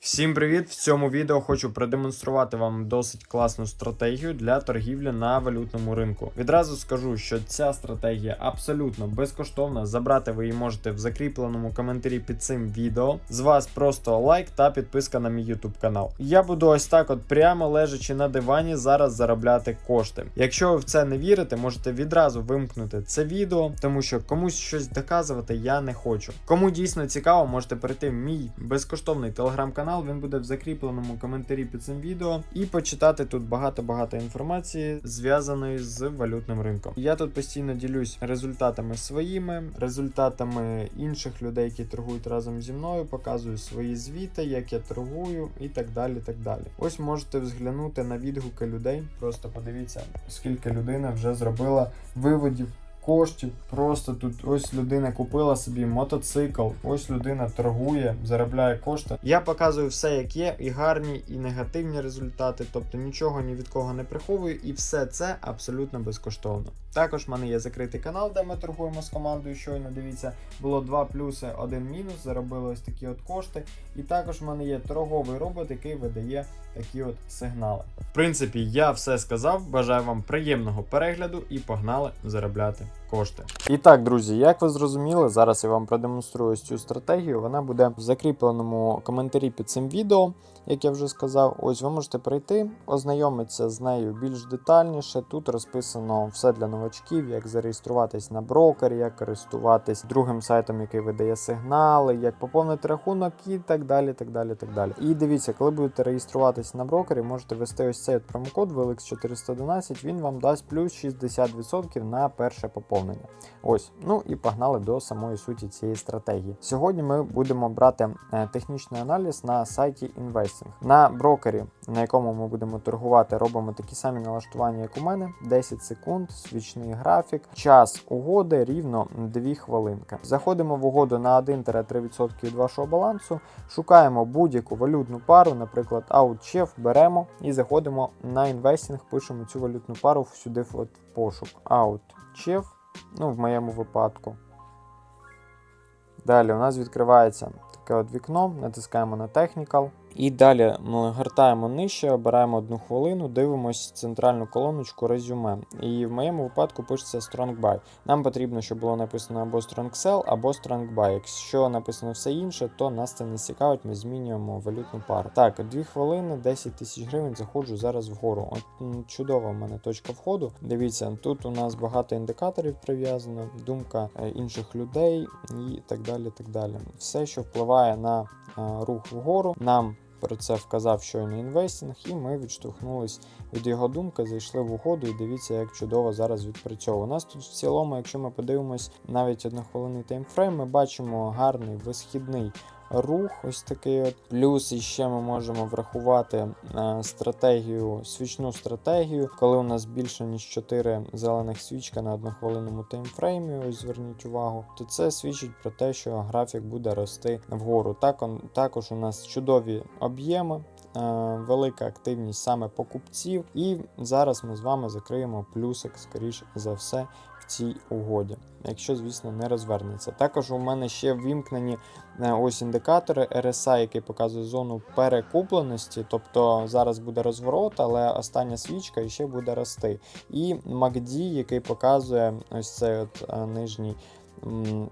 Всім привіт! В цьому відео хочу продемонструвати вам досить класну стратегію для торгівлі на валютному ринку. Відразу скажу, що ця стратегія абсолютно безкоштовна. Забрати ви її можете в закріпленому коментарі під цим відео. З вас просто лайк та підписка на мій YouTube канал. Я буду ось так, от прямо лежачи на дивані, зараз заробляти кошти. Якщо ви в це не вірите, можете відразу вимкнути це відео, тому що комусь щось доказувати я не хочу. Кому дійсно цікаво, можете перейти в мій безкоштовний телеграм-канал. Він буде в закріпленому коментарі під цим відео, і почитати тут багато-багато інформації, зв'язаної з валютним ринком. Я тут постійно ділюсь результатами своїми, результатами інших людей, які торгують разом зі мною, показую свої звіти, як я торгую і так далі. так далі. Ось можете взглянути на відгуки людей. Просто подивіться, скільки людина вже зробила виводів коштів. Просто тут ось людина купила собі мотоцикл, ось людина торгує, заробляє кошти. Я показую все, як є, і гарні, і негативні результати, тобто нічого ні від кого не приховую, і все це абсолютно безкоштовно. Також в мене є закритий канал, де ми торгуємо з командою. Щойно дивіться, було два плюси, один мінус. Заробили ось такі от кошти. І також в мене є торговий робот, який видає такі от сигнали. В принципі, я все сказав. Бажаю вам приємного перегляду і погнали заробляти кошти. І так, друзі, як ви зрозуміли, зараз я вам продемонструю цю стратегію. Вона буде в закріпленому коментарі під цим відео, як я вже сказав. Ось ви можете прийти, ознайомитися з нею більш детальніше. Тут розписано все для новачків, як зареєструватись на брокері, як користуватись другим сайтом, який видає сигнали, як поповнити рахунок і так далі. так далі, так далі. І дивіться, коли будете реєструватись на брокері, можете ввести ось цей от промокод VLX411, він вам дасть плюс 60% на перше поповнення. Ось, ну і погнали до самої суті цієї стратегії. Сьогодні ми будемо брати е, технічний аналіз на сайті Investing. На брокері, на якому ми будемо торгувати, робимо такі самі налаштування, як у мене: 10 секунд, свічний графік, час угоди рівно 2 хвилинки. Заходимо в угоду на 1-3% від вашого балансу, шукаємо будь-яку валютну пару, наприклад, OutChef, беремо і заходимо на інвестінг, пишемо цю валютну пару сюди в пошук. OutChef, ну в моєму випадку. Далі у нас відкривається таке от вікно, натискаємо на Technical. І далі ми гортаємо нижче, обираємо одну хвилину, дивимось центральну колоночку резюме. І в моєму випадку пишеться Strong Buy. Нам потрібно, щоб було написано або Strong Sell, або Strong Buy. Якщо написано все інше, то нас це не цікавить, ми змінюємо валютну пару. Так, 2 хвилини, 10 тисяч гривень, заходжу зараз вгору. От чудова в мене точка входу. Дивіться, тут у нас багато індикаторів прив'язано, думка е, інших людей і так далі. так далі. Все, що впливає на е, рух вгору, нам про це вказав щойно інвестінг, і ми відштовхнулись від його думки, зайшли в угоду і дивіться, як чудово зараз відпрацьовує. У нас тут в цілому, якщо ми подивимось навіть однохвилинний таймфрейм, ми бачимо гарний висхідний. Рух, ось такий от. Плюс іще ми можемо врахувати е, стратегію, свічну стратегію, коли у нас більше ніж 4 зелених свічка на однохвилинному таймфреймі. Ось зверніть увагу, то це свідчить про те, що графік буде рости вгору. Так, також у нас чудові об'єми. Е, Велика активність саме покупців, і зараз ми з вами закриємо плюсик, скоріш за все, в цій угоді, якщо, звісно, не розвернеться. Також у мене ще ввімкнені е, ось індикатори RSI, який показує зону перекупленості, тобто зараз буде розворот, але остання свічка ще буде рости. І MACD, який показує ось цей от е, нижній.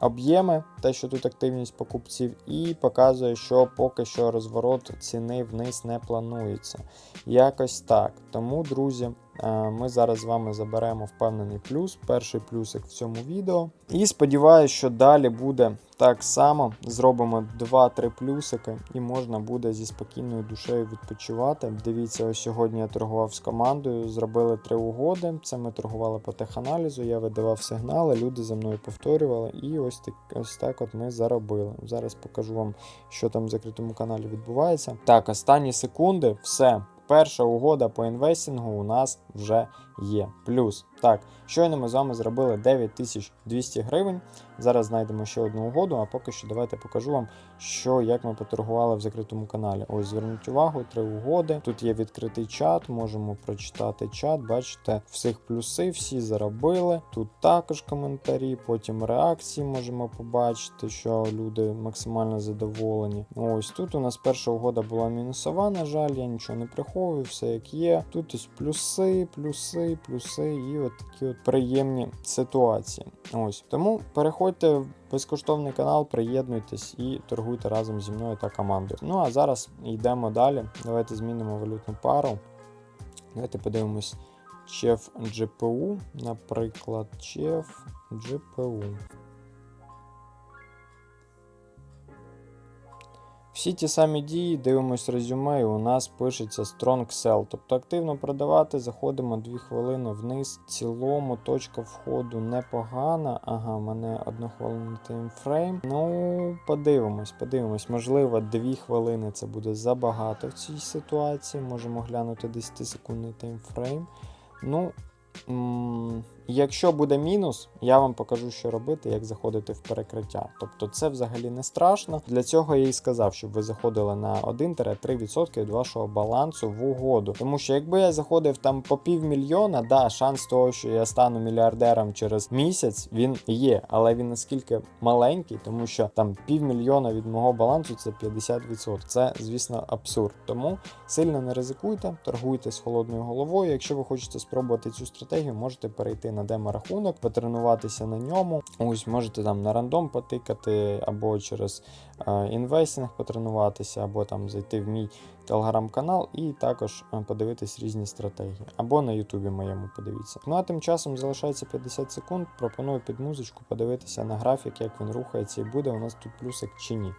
Об'єми, те, що тут активність покупців, і показує, що поки що розворот ціни вниз не планується. Якось так. Тому, друзі, ми зараз з вами заберемо впевнений плюс, перший плюсик в цьому відео. І сподіваюся, що далі буде так само. Зробимо 2-3 плюсики, і можна буде зі спокійною душею відпочивати. Дивіться, ось сьогодні я торгував з командою, зробили три угоди. Це ми торгували по теханалізу, я видавав сигнали, люди за мною повторювали, і ось так, ось так от ми заробили. Зараз покажу вам, що там в закритому каналі відбувається. Так, останні секунди, все. Перша угода по інвестингу у нас вже є. Плюс Так, щойно ми з вами зробили 9200 гривень. Зараз знайдемо ще одну угоду, а поки що давайте покажу вам, що як ми поторгували в закритому каналі. Ось зверніть увагу, три угоди. Тут є відкритий чат, можемо прочитати чат. Бачите, всіх плюси, всі заробили. Тут також коментарі, потім реакції можемо побачити, що люди максимально задоволені. Ось тут у нас перша угода була мінусова. На жаль, я нічого не приховую, все як є. Тут ось плюси, плюси, плюси і от такі от приємні ситуації. Ось тому переходьте в безкоштовний канал, приєднуйтесь і торгуйте разом зі мною та командою. Ну а зараз йдемо далі. Давайте змінимо валютну пару. Давайте подивимось Чеф GPU, наприклад, Чеф GPU. Всі ті самі дії, дивимось резюме, і у нас пишеться Strong Sell. Тобто активно продавати, заходимо 2 хвилини вниз. В цілому точка входу непогана. Ага, в мене 1 хвилина таймфрейм. Ну, подивимось, подивимось. Можливо, 2 хвилини це буде забагато в цій ситуації. Можемо глянути 10 секундний таймфрейм. Ну, якщо буде мінус, я вам покажу, що робити, як заходити в перекриття. Тобто це взагалі не страшно. Для цього я і сказав, щоб ви заходили на 1-3% від вашого балансу в угоду. Тому що якби я заходив там по півмільйона, да, шанс того, що я стану мільярдером через місяць, він є, але він наскільки маленький, тому що там півмільйона від мого балансу це 50%. Це, звісно, абсурд. Тому сильно не ризикуйте, торгуйте з холодною головою. Якщо ви хочете спробувати цю стратегію, можете перейти на демо-рахунок, потренуватися на ньому. Ось можете там на рандом потикати, або через е, інвестинг потренуватися, або там зайти в мій телеграм-канал і також е, подивитись різні стратегії. Або на Ютубі моєму подивіться. Ну а тим часом залишається 50 секунд. Пропоную під музичку подивитися на графік, як він рухається, і буде у нас тут плюсик чи ні.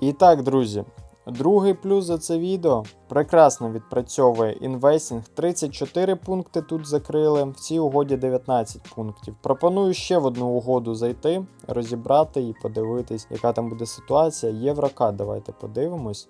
І так, друзі, другий плюс за це відео прекрасно відпрацьовує інвестінг. 34 пункти тут закрили, в цій угоді 19 пунктів. Пропоную ще в одну угоду зайти, розібрати і подивитись, яка там буде ситуація. Єврокат, давайте подивимось.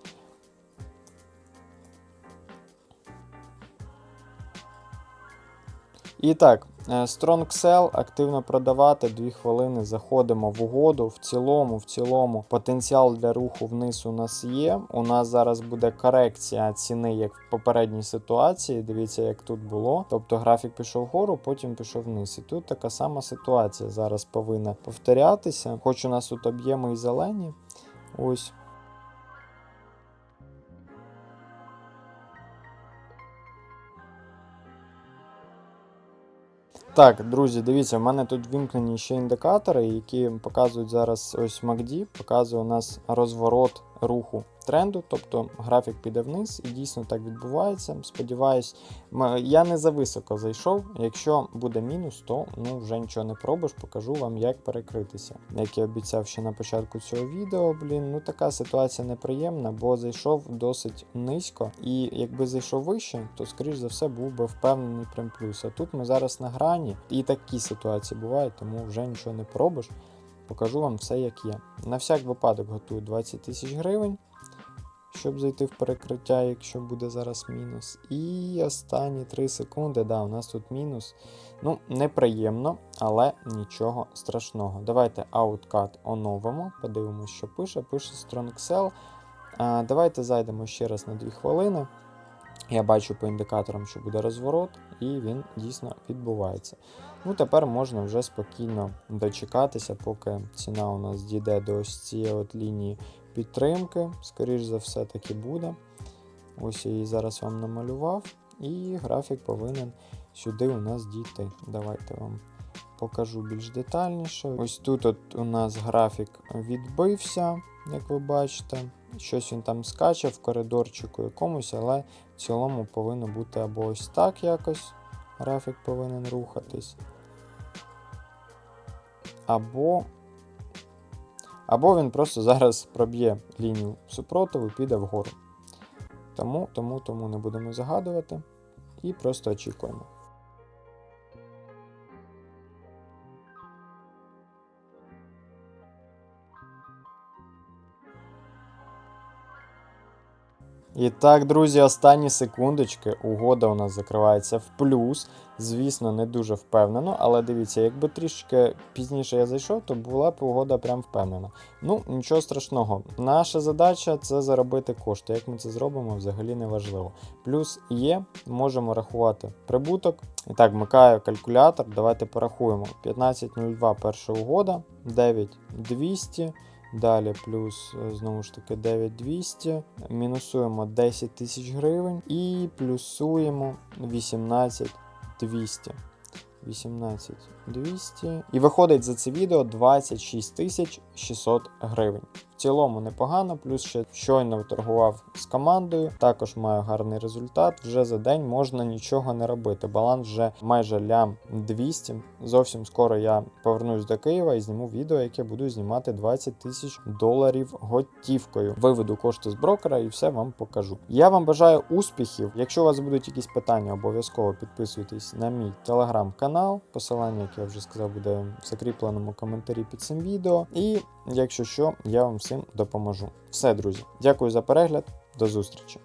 І так, Strong Sell, активно продавати, 2 хвилини заходимо в угоду. В цілому, в цілому, потенціал для руху вниз у нас є. У нас зараз буде корекція ціни, як в попередній ситуації. Дивіться, як тут було. Тобто графік пішов вгору, потім пішов вниз. І тут така сама ситуація зараз повинна повторятися. Хоч у нас тут об'єми і зелені. Ось. Так, друзі, дивіться, в мене тут вімкнені ще індикатори, які показують зараз ось MACD, показує у нас розворот руху тренду, тобто графік піде вниз, і дійсно так відбувається. Сподіваюсь, я не зависоко зайшов. Якщо буде мінус, то ну вже нічого не пробуєш, покажу вам, як перекритися. Як я обіцяв ще на початку цього відео, блін, ну така ситуація неприємна, бо зайшов досить низько, і якби зайшов вище, то скоріш за все був би впевнений прям плюс. А тут ми зараз на грані, і такі ситуації бувають, тому вже нічого не пробиш. Покажу вам все, як є. На всяк випадок готую 20 тисяч гривень, щоб зайти в перекриття, якщо буде зараз мінус. І останні 3 секунди. Да, у нас тут мінус. Ну, неприємно, але нічого страшного. Давайте Outcut оновимо, подивимося, що пише. Пише StrongSell. А, Давайте зайдемо ще раз на 2 хвилини. Я бачу по індикаторам, що буде розворот, і він дійсно відбувається. Ну, тепер можна вже спокійно дочекатися, поки ціна у нас дійде до ось цієї от лінії підтримки. Скоріш за все, таки буде. Ось я її зараз вам намалював, і графік повинен сюди у нас дійти. Давайте вам покажу більш детальніше. Ось тут от у нас графік відбився, як ви бачите. Щось він там скаче в коридорчику якомусь, але в цілому повинно бути або ось так якось. Графік повинен рухатись. Або. Або він просто зараз проб'є лінію супротиву і піде вгору. Тому, тому, тому не будемо загадувати і просто очікуємо. І так, друзі, останні секундочки. Угода у нас закривається в плюс. Звісно, не дуже впевнено, але дивіться, якби трішки пізніше я зайшов, то була б угода прям впевнена. Ну, нічого страшного. Наша задача це заробити кошти. Як ми це зробимо, взагалі не важливо. Плюс є, можемо рахувати прибуток. І так, вмикаю калькулятор. Давайте порахуємо. 15.02 перша угода, 9.200. Далі плюс е, знову ж таки 9200, мінусуємо 10 тисяч гривень і плюсуємо 18200. 18200. І виходить за це відео 26 600 гривень. Цілому непогано, плюс ще щойно торгував з командою. Також маю гарний результат. Вже за день можна нічого не робити. Баланс вже майже лям 200. Зовсім скоро я повернусь до Києва і зніму відео, яке буду знімати 20 тисяч доларів готівкою. Виведу кошти з брокера і все вам покажу. Я вам бажаю успіхів. Якщо у вас будуть якісь питання, обов'язково підписуйтесь на мій телеграм-канал. Посилання, як я вже сказав, буде в закріпленому коментарі під цим відео. І якщо що, я вам всім допоможу. Все, друзі, дякую за перегляд. До зустрічі!